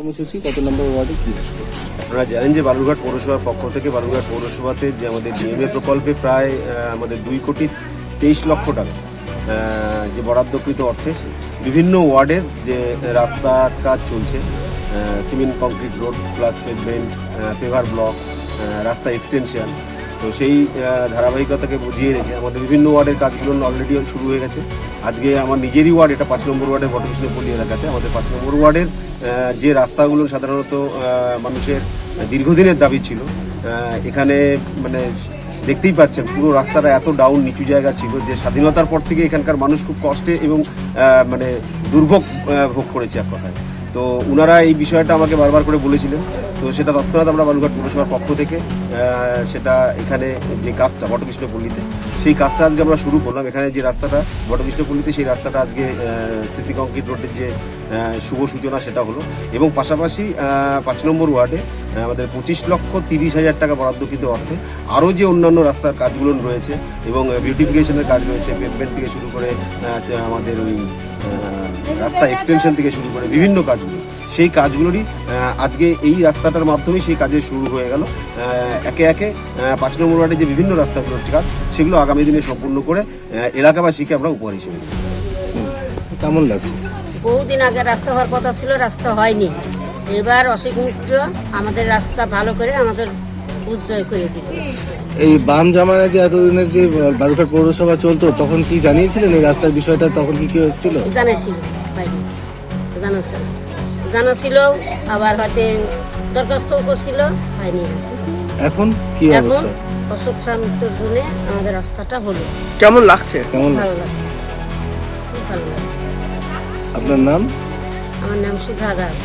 কর্মসূচি, কত নম্বর ওয়ার্ডে কি হচ্ছে? আপনারা জানেন যে বালুরঘাট পৌরসভার পক্ষ থেকে বালুরঘাট পৌরসভাতে যে আমাদের ডিএমএ প্রকল্পে প্রায় আমাদের দুই কোটি তেইশ লক্ষ টাকা যে বরাদ্দকৃত অর্থে বিভিন্ন ওয়ার্ডের যে রাস্তার কাজ চলছে cement, concrete, road plus pavement paver block রাস্তা এক্সটেনশন তো সেই ধারাবাহিকতাকে বুঝিয়ে রেখে আমাদের বিভিন্ন ওয়ার্ডের কাজগুলো অলরেডি শুরু হয়ে গেছে। আজকে আমার নিজেরই ওয়ার্ড, এটা পাঁচ নম্বর ওয়ার্ডের বটকৃষ্ণপল্লী এলাকাতে। আমাদের পাঁচ নম্বর ওয়ার্ডের যে রাস্তাগুলো সাধারণত মানুষের দীর্ঘদিনের দাবি ছিল এখানে মানে দেখতেই পাচ্ছেন, পুরো রাস্তাটা এত ডাউন নিচু জায়গা ছিল যে স্বাধীনতার পর থেকে এখানকার মানুষ খুব কষ্টে এবং মানে দুর্ভোগ ভোগ করেছে এক কথায়। তো ওনারা এই বিষয়টা আমাকে বারবার করে বলেছিলেন তো সেটা তৎক্ষণাৎ আমরা বালুঘাট পৌরসভার পক্ষ থেকে সেটা এখানে যে কাজটা বটকৃষ্ণপল্লীতে, সেই কাজটা আজকে আমরা শুরু করলাম। এখানে যে রাস্তাটা, বটকৃষ্ণপল্লীতে সেই রাস্তাটা আজকে সিসি কংক্রিট রোডের যে শুভ সূচনা সেটা হলো। এবং পাশাপাশি পাঁচ নম্বর ওয়ার্ডে আমাদের পঁচিশ লক্ষ তিরিশ হাজার টাকা বরাদ্দকৃত অর্থে আরও যে অন্যান্য রাস্তার কাজগুলো রয়েছে এবং বিউটিফিকেশনের কাজ রয়েছে পেভমেন্ট থেকে শুরু করে আমাদের ওই রাস্তা এক্সটেনশন থেকে শুরু করে বিভিন্ন কাজগুলো, সেই কাজগুলোরই আজকে এই রাস্তাটার মাধ্যমে সেই কাজে শুরু হয়ে গেল। একে একে পাঁচ নম্বর ওয়ার্ডে যে বিভিন্ন রাস্তাগুলোর কাজ সেগুলো আগামী দিনে সম্পূর্ণ করে এলাকাবাসীকে আমরা উপহার হিসেবে। কেমন লাগছে? বহুদিন আগে রাস্তা হওয়ার কথা ছিল রাস্তা হয়নি। এবার অসিক মিত্র আমাদের রাস্তা ভালো করে আমাদের উজ্জয় করে দিল। এই বাম জামানায় যে এতদিনের যে বালুরঘাট পৌরসভা চলতো তখন কি জানিয়েছিলেন এই রাস্তার বিষয়টা? তখন কি কি এসেছিল? জানাইছিল হয়নি জানা ছিল আবার হয়তো দরখাস্তও করছিল হয়নি এখন কি এখন অবস্থা? অশোক সামিত্রর জন্য আমাদের রাস্তাটা হলো। কেমন লাগছে? কেমন ভালো লাগছে? লাগছে। খুব ভালো লাগছে। আপনার নাম? আমার নাম সুধা দাস।